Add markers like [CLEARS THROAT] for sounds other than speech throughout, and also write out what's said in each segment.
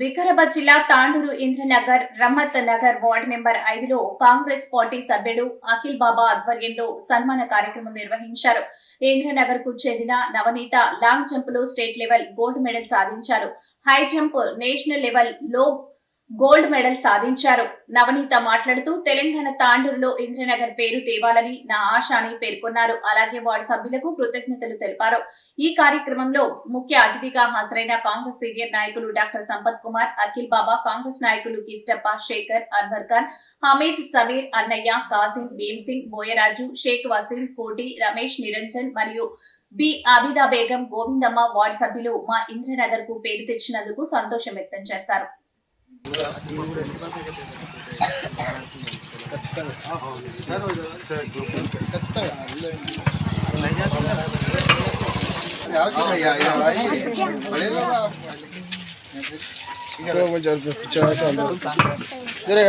వికారాబాద్ జిల్లా Tandur Indranagar Rahmat Nagar ward number ఐదులో Congress party సభ్యుడు అఖిల్ బాబా ఆధ్వర్యంలో సన్మాన కార్యక్రమం నిర్వహించారు. ఇంద్రనగర్కు చెందిన నవనీత లాంగ్ జంప్లో స్టేట్ లెవెల్ గోల్డ్ మెడల్ సాధించారు. హై జంప్ నేషనల్ లెవెల్లో గోల్డ్ మెడల్ సాధించారు. నవనీత మాట్లాడుతూ తెలంగాణ తాండూరులో ఇంద్రనగర్ పేరు తేవాలని నా ఆశ అని పేర్కొన్నారు. అలాగే వార్డు సభ్యులకు కృతజ్ఞతలు తెలిపారు. ఈ కార్యక్రమంలో ముఖ్య అతిథిగా హాజరైన కాంగ్రెస్ సీనియర్ నాయకులు డాక్టర్ సంపత్ కుమార్ అఖిల్ బాబా కాంగ్రెస్ నాయకులు కిస్టప్ప శేఖర్ అన్వర్ ఖాన్ హమీద్ సమీర్ అన్నయ్య కాసిం భీమ్ సింగ్ బోయరాజు షేక్ వసీం కోటి రమేష్ నిరంజన్ మరియు బి. ఆబిదా బేగం గోవిందమ్మ వార్డు సభ్యులు మా ఇంద్రనగర్కు పేరు తెచ్చినందుకు సంతోషం వ్యక్తం చేశారు.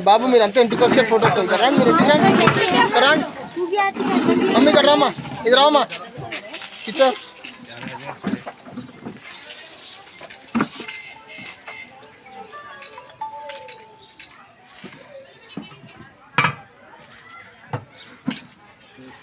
బాబు మీరు అంతా ఇంటికి వస్తే ఫొటోస్ వెళ్తారా మీరు ఇంటికి రండి రండి మమ్మీ ఇక్కడ రామా ఇది Rama కిచో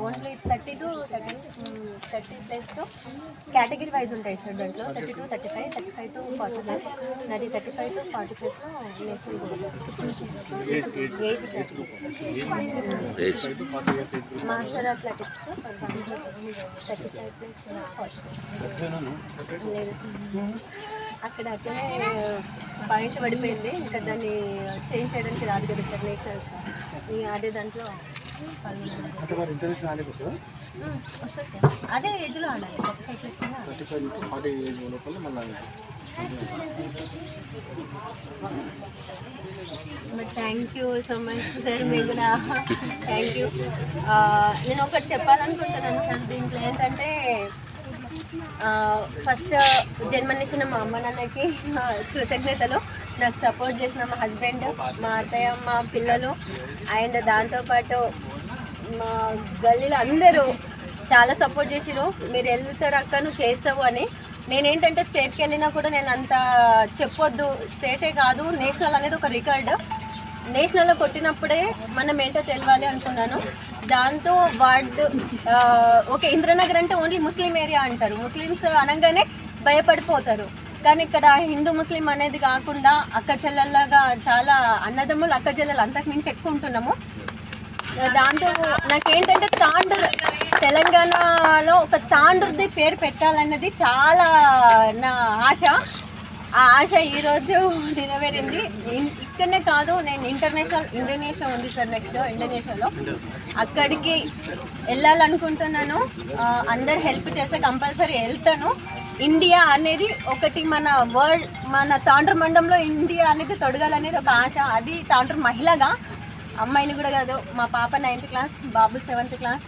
only thirty to thirty thirty ప్లేస్లో కేటగిరీ వైజ్ ఉంటాయి సార్ దాంట్లో thirty to thirty five thirty five to forty place నాది thirty five to forty place national age master athletics thirty five place అక్కడ అట్లనే పాయింట్ పడిపోయింది. ఇంకా దాన్ని చేంజ్ చేయడానికి రాదు కదా సార్ నేషనల్స్. ఈ అదే దాంట్లో వస్తుందా సార్ అదే ఏజ్లో ఆడాలి థర్టీ ఫైవ్ ప్లస్ అయినా ఆడాలి. Thirty five to forty age లోపల మళ్ళీ but thank you so much sir మీకు కూడా థ్యాంక్ యూ నేను ఒకటి చెప్పాలనుకుంటున్నాను సార్. దీంట్లో ఏంటంటే ఫస్ట్ జన్మనిచ్చిన మా అమ్మ నాన్నకి కృతజ్ఞతలు. నాకు సపోర్ట్ చేసిన మా హస్బెండ్ మా అత్తయ్య మా పిల్లలు. అండ్ దాంతోపాటు మా గల్లీలో అందరూ చాలా సపోర్ట్ చేసిరు మీరు వెళ్తారు అక్క నువ్వు చేస్తావు అని. నేనేంటంటే స్టేట్కి వెళ్ళినా కూడా నేను అంత చెప్పొద్దు. స్టేటే కాదు నేషనల్ అనేది ఒక రికార్డ్ నేషనల్లో కొట్టినప్పుడే మనం ఏంటో తెలియాలి అనుకున్నాను. దాంతో వార్డు ఓకే ఇంద్రనగర్ అంటే ఓన్లీ ముస్లిం ఏరియా అంటారు. ముస్లిమ్స్ అనగానే భయపడిపోతారు. కానీ ఇక్కడ హిందూ ముస్లిం అనేది కాకుండా అక్క చెల్లెల్లాగా చాలా అన్నదమ్ములు అక్క చెల్లెలు అంతకుమించి ఎక్కువ ఉంటున్నాము. దాంతో నాకేంటంటే తాండూరు తెలంగాణలో ఒక తాండూరుది పేరు పెట్టాలన్నది చాలా నా ఆశ. ఆ ఆశ ఈరోజు నెరవేరింది ఇక్కడనే కాదు నేను ఇంటర్నేషనల్ ఇండోనేషియా ఉంది సార్ నెక్స్ట్ ఇండోనేషియాలో. అక్కడికి వెళ్ళాలనుకుంటున్నాను. అందరు హెల్ప్ చేస్తే కంపల్సరీ వెళ్తాను. ఇండియా అనేది ఒకటి మన వరల్డ్ మన తాండ్ర మండలంలో ఇండియా అనేది తొడగాలనేది ఒక ఆశ. అది తాండ్ర మహిళగా అమ్మాయిని కూడా కాదు మా పాప నైన్త్ క్లాస్ బాబు సెవెంత్ క్లాస్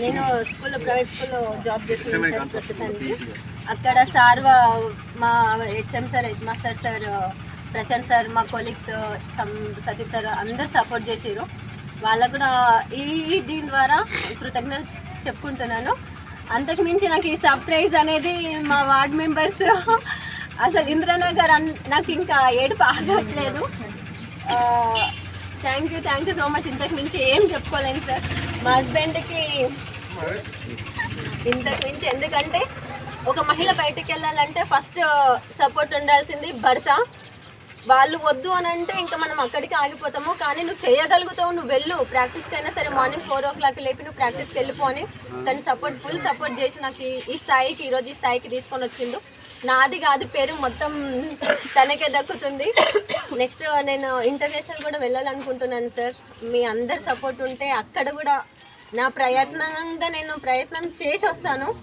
నేను స్కూల్లో ప్రైవేట్ స్కూల్లో జాబ్ చేస్తున్నాను సార్ ప్రస్తుతానికి. అక్కడ సార్ మా HM sir head master sir Prashanth sir మా కొలీగ్స్ సతీష్ సార్ అందరు సపోర్ట్ చేసారు వాళ్ళకు కూడా ఈ దీని ద్వారా కృతజ్ఞత చెప్పుకుంటున్నాను. అంతకు మించి నాకు ఈ సర్ప్రైజ్ అనేది మా వార్డ్ మెంబర్స్ అసలు ఇంద్రనగర్ అన్ నాకు ఇంకా ఏడుపు ఆగట్లేదు. Thank you thank you so much ఇంతకు మించి ఏం చెప్పుకోలేను సార్. మా హస్బెండ్కి ఇంతకు మించి ఎందుకంటే ఒక మహిళ బయటికి వెళ్ళాలంటే ఫస్ట్ సపోర్ట్ ఉండాల్సింది భర్త. వాళ్ళు వద్దు అని అంటే ఇంకా మనం అక్కడికి ఆగిపోతాము. కానీ నువ్వు చేయగలుగుతావు నువ్వు వెళ్ళు. ప్రాక్టీస్కి అయినా సరే మార్నింగ్ ఫోర్ ఓ క్లాక్ లేపి నువ్వు ప్రాక్టీస్కి వెళ్ళిపో అని తను సపోర్ట్ ఫుల్ సపోర్ట్ చేసి నాకు ఈ- స్థాయికి ఈరోజు ఈ స్థాయికి తీసుకొని వచ్చిండు. నాది కాదు పేరు మొత్తం తనకే దక్కుతుంది. నెక్స్ట్ నేను ఇంటర్నేషనల్ కూడా వెళ్ళాలనుకుంటున్నాను సార్ మీ అందరి సపోర్ట్ ఉంటే అక్కడ కూడా నా ప్రయత్నంగా నేను ప్రయత్నం చేసి వస్తాను.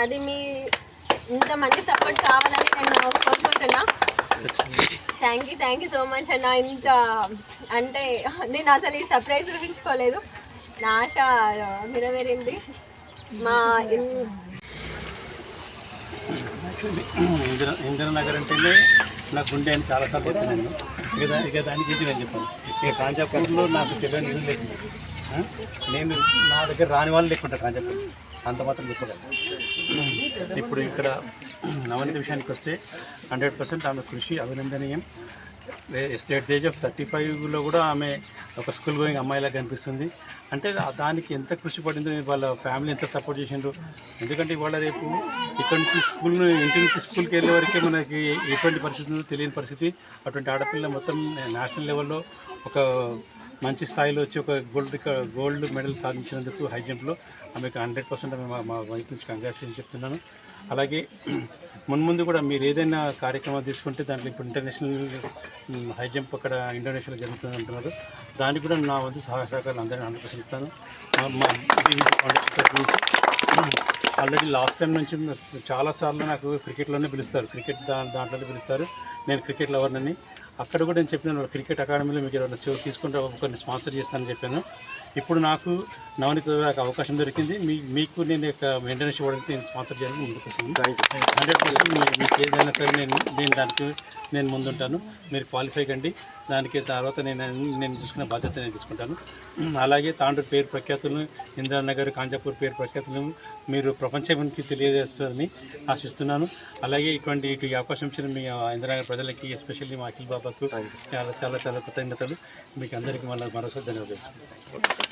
అది మీ ఇంతమంది సపోర్ట్ కావాలని నేను కోరుకుంటున్నా. Thank you thank you so much అన్న ఇంత అంటే నేను అసలు ఈ సర్ప్రైజ్ ఊహించుకోలేదు నా ఆశ నెరవేరింది. మా ఇందిరానగర్ అంటేనే నా గుండె అని చాలాసార్లు చెప్పాను ఇక దా- ఇక దాని గురించి నేను చెప్పాను. ఇక కాంచాపూర్లో నాకు తెలియని లేదు. నేను నా దగ్గర రాని వాళ్ళు లేకుంటారు అని చెప్పి. అంత మాత్రం చెప్పగలను ఇప్పుడు ఇక్కడ నవనీత విషయానికి వస్తే హండ్రెడ్ పర్సెంట్ ఆమె కృషి అభినందనీయం. ఎస్టేట్ ఏజ్ ఆఫ్ థర్టీ ఫైవ్లో కూడా ఆమె ఒక స్కూల్ గోయింగ్ అమ్మాయిలా కనిపిస్తుంది. అంటే దానికి ఎంత కృషి పడిందో వాళ్ళ ఫ్యామిలీ ఎంత సపోర్ట్ చేసిండ్రు. ఎందుకంటే ఇవాళ రేపు ఇక్కడి నుంచి స్కూల్ ఇంటి నుంచి స్కూల్కి వెళ్ళే వరకే మనకి ఎటువంటి పరిస్థితి ఉందో తెలియని పరిస్థితి. అటువంటి ఆడపిల్ల మొత్తం నేషనల్ లెవెల్లో ఒక మంచి స్థాయిలో వచ్చి ఒక గోల్డ్ గోల్డ్ మెడల్ సాధించినందుకు హై జంప్లో ఆమెకు హండ్రెడ్ పర్సెంట్ మా మా వైపు నుంచి కంగ్రాచులేషన్ చెప్తున్నాను. అలాగే మున్ముందు కూడా మీరు ఏదైనా కార్యక్రమాలు తీసుకుంటే దాంట్లో ఇప్పుడు ఇంటర్నేషనల్ హై జంప్ అక్కడ ఇండోనేషియాలో జరుగుతుంది అంటున్నారు. దానికి కూడా నా వంతు సహాయ సహకారాలు అందరినీ హండ్రెడ్ పర్సెంట్ ఇస్తాను ఆల్రెడీ లాస్ట్ టైం నుంచి చాలాసార్లు నాకు క్రికెట్లోనే పిలుస్తారు. క్రికెట్ దా దాంట్లోనే పిలుస్తారు. నేను క్రికెట్ లవర్నని అక్కడ కూడా నేను చెప్పినాను క్రికెట్ అకాడమీలో మీకు ఏమైనా తీసుకుంటే ఒకరిని స్పాన్సర్ చేస్తానని చెప్పాను. ఇప్పుడు నాకు నవనీత అవకాశం దొరికింది. మీ మీకు నేను యొక్క మెయింటెనెన్స్ ఇవ్వడానికి నేను స్పాన్సర్ చేయడానికి ముందుకు హండ్రెడ్ పర్సెంట్ మీకు ఏదైనా సరే నేను నేను దానికి నేను ముందుంటాను. మీరు క్వాలిఫై కండి. దానికి తర్వాత నేను నేను తీసుకునే బాధ్యత నేను తీసుకుంటాను. [CLEARS THROAT] అలాగే తాండ్రు పేరు ప్రఖ్యాతులను ఇందిరానగర్ కాంజాపూర్ పేరు ప్రఖ్యాతులను మీరు ప్రపంచానికి తెలియజేస్తారని ఆశిస్తున్నాను. అలాగే ఇటువంటి ఇటు అవకాశం ఇచ్చిన మీ ఇందిరానగర్ ప్రజలకి ఎస్పెషల్లీ మా అఖిల్ బాబాకు చాలా చాలా చాలా కృతజ్ఞతలు. మీకు అందరికీ మళ్ళీ మరోసారి ధన్యవాదాలు.